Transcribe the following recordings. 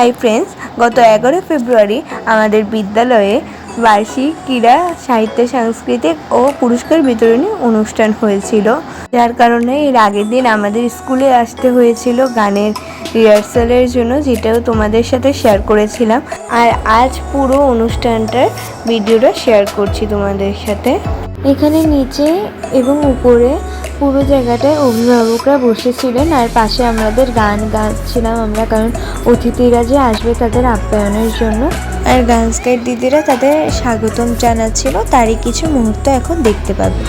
Hi friends গত এগারো ফেব্রুয়ারি আমাদের বিদ্যালয়ে বার্ষিক ক্রীড়া, সাহিত্য, সাংস্কৃতিক ও পুরস্কার বিতরণী অনুষ্ঠান হয়েছিল। যার কারণে এর আগের দিন আমাদের স্কুলে আসতে হয়েছিল গানের রিহার্সালের জন্য, যেটাও তোমাদের সাথে শেয়ার করেছিলাম। আর আজ পুরো অনুষ্ঠানটার ভিডিওটা শেয়ার করছি তোমাদের সাথে। এখানে নিচে এবং উপরে পুরো জায়গাটায় অভিভাবকরা বসেছিলেন আর পাশে আমাদের গান গাচ্ছিলাম আমরা, কারণ অতিথিরা যে আসবে তাদের আপ্যায়নের জন্য। আর গান গাইড দিদিরা তাদের স্বাগতম জানাচ্ছিল, তারই কিছু মুহূর্ত এখন দেখতে পাবে।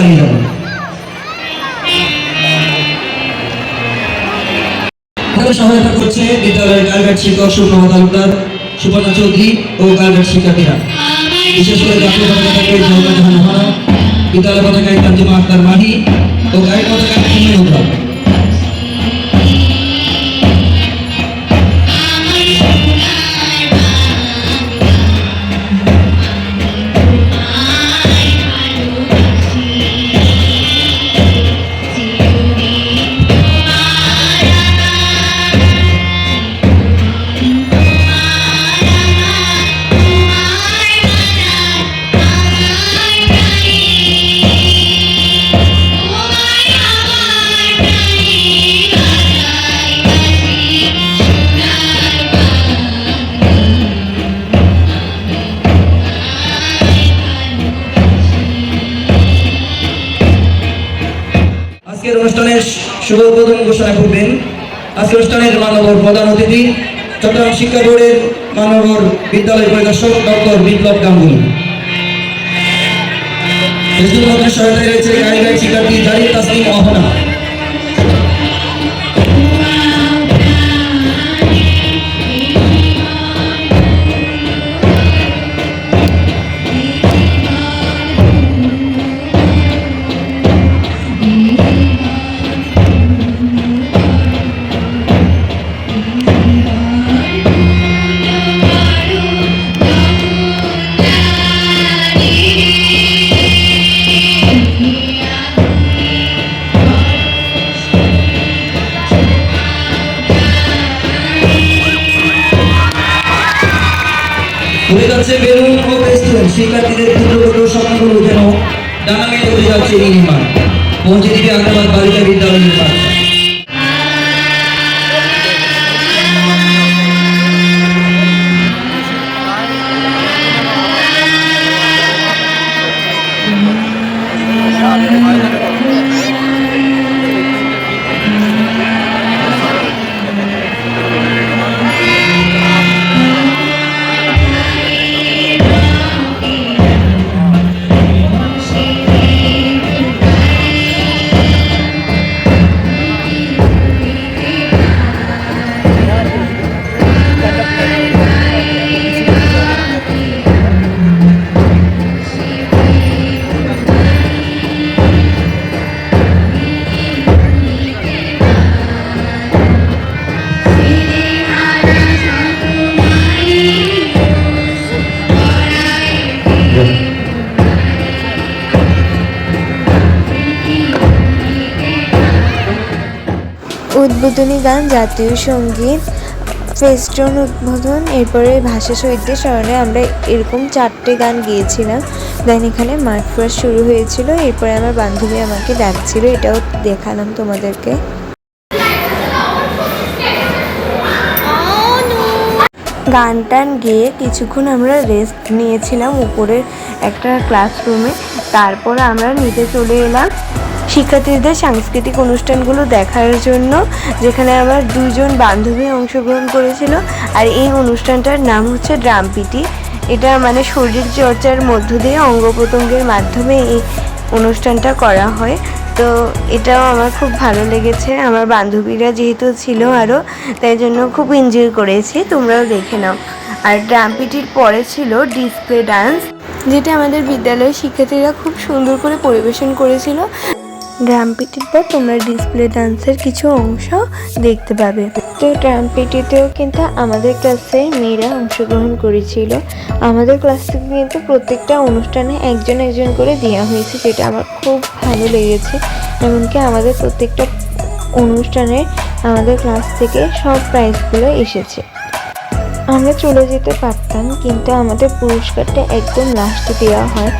দাঁড়িয়ে যাবে। সহায়তা করছে, বিদ্যালয়ের গার্গেট শিক্ষক সুপ্রভা তালুকদার, সুপর্ণা চৌধুরী ও গায়ঘাট শিক্ষার্থীরা। বিশেষ করে জাতীয় পতাকা হানা বিদ্যালয় পতাকায় কান্তিমা আক্তার মাহি ও গাইড আজকের অনুষ্ঠানের শুভ উদ্বোধন ঘোষণা করবেন। আজকের অনুষ্ঠানের মানবর প্রধান অতিথি, চট্টগ্রাম শিক্ষা বোর্ডের মানবর বিদ্যালয় পরিদর্শক ডক্টর বিপ্লব গাঙ্গুলি। সহায়তায় রয়েছে গাড়ি শিক্ষার্থী জারি তাসলিম অহনা শিক্ষার্থীদের ক্ষুদ্র ক্ষুদ্র স্বপ্নগুলো যেন ডানা মেলে উড়ে যাচ্ছে এই নির্মাণ। পৌঁছে দিবে আগ্রাবাদ বালিকা উদ্বোধনী গান, জাতীয় সংগীত, ফেস্টন উদ্বোধন, এরপরে ভাষা শহীদদের স্মরণে আমরা এরকম চারটে গান গিয়েছিলাম। দেন এখানে ফার্স্ট শুরু হয়েছিল, এরপরে আমার বান্ধবী আমাকে ডাকছিল, এটাও দেখালাম তোমাদেরকে। গান টান গেয়ে কিছুক্ষণ আমরা রেস্ট নিয়েছিলাম উপরের একটা ক্লাসরুমে তারপর আমরা নিচে চলে এলাম শিক্ষার্থীদের সাংস্কৃতিক অনুষ্ঠানগুলো দেখার জন্য, যেখানে আমার দুজন বান্ধবী অংশগ্রহণ করেছিল। আর এই অনুষ্ঠানটার নাম হচ্ছে ড্রামপিটি এটা মানে শরীর চর্চার মধ্য দিয়ে অঙ্গ প্রত্যঙ্গের মাধ্যমে এই অনুষ্ঠানটা করা হয়। তো এটাও আমার খুব ভালো লেগেছে। আমার বান্ধবীরা যেহেতু ছিল আরও তাই জন্য খুব এনজয় করেছি। তোমরাও দেখে নাও। আর ড্রামপিটির পরে ছিল ডিসপ্লে ডান্স যেটা আমাদের বিদ্যালয়ের শিক্ষার্থীরা খুব সুন্দর করে পরিবেশন করেছিল। ড্রাম পিটির পর তোমরা ডিসপ্লে ডান্সের কিছু অংশ দেখতে পাবে। তো ড্রাম পিটিতেও কিন্তু আমাদের ক্লাসে মেয়েরা অংশগ্রহণ করেছিল। আমাদের ক্লাস থেকে কিন্তু প্রত্যেকটা অনুষ্ঠানে একজন একজন করে দেওয়া হয়েছে, যেটা আমার খুব ভালো লেগেছে। এমনকি আমাদের প্রত্যেকটা অনুষ্ঠানে আমাদের ক্লাস থেকে সব প্রাইজগুলো এসেছে। আমরা চলে যেতে পারতাম কিন্তু আমাদের পুরস্কারটা একদম লাস্টে দেওয়া হয়।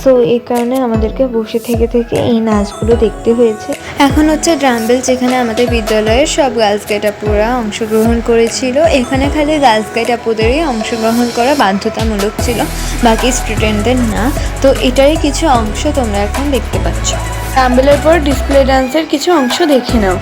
সো এই কারণে আমাদেরকে বসে থেকে থেকে এই নাচগুলো দেখতে হয়েছে। এখন হচ্ছে ড্রামবেল যেখানে আমাদের বিদ্যালয়ের সব গার্লস গাইড আপুরা অংশগ্রহণ করেছিল। এখানে খালি গার্লস গাইড আপুদেরই অংশগ্রহণ করা বাধ্যতামূলক ছিল বাকি স্টুডেন্টদের না। তো এটারই কিছু অংশ তোমরা এখন দেখতে পাচ্ছ। ড্রামবেলের পর ডিসপ্লে ডান্সের কিছু অংশ দেখে নাও।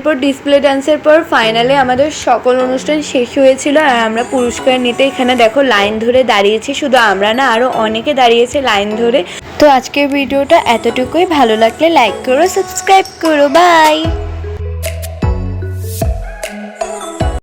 এরপর ডিসপ্লে ডান্সের পর ফাইনালে আমাদের সকল অনুষ্ঠান শেষ হয়েছিল আর আমরা পুরস্কার নিতে এখানে দেখো লাইন ধরে দাঁড়িয়েছি। শুধু আমরা না আরও অনেকে দাঁড়িয়েছে লাইন ধরে। তো আজকের ভিডিওটা এতটুকুই। ভালো লাগলে লাইক করো সাবস্ক্রাইব করো। বাই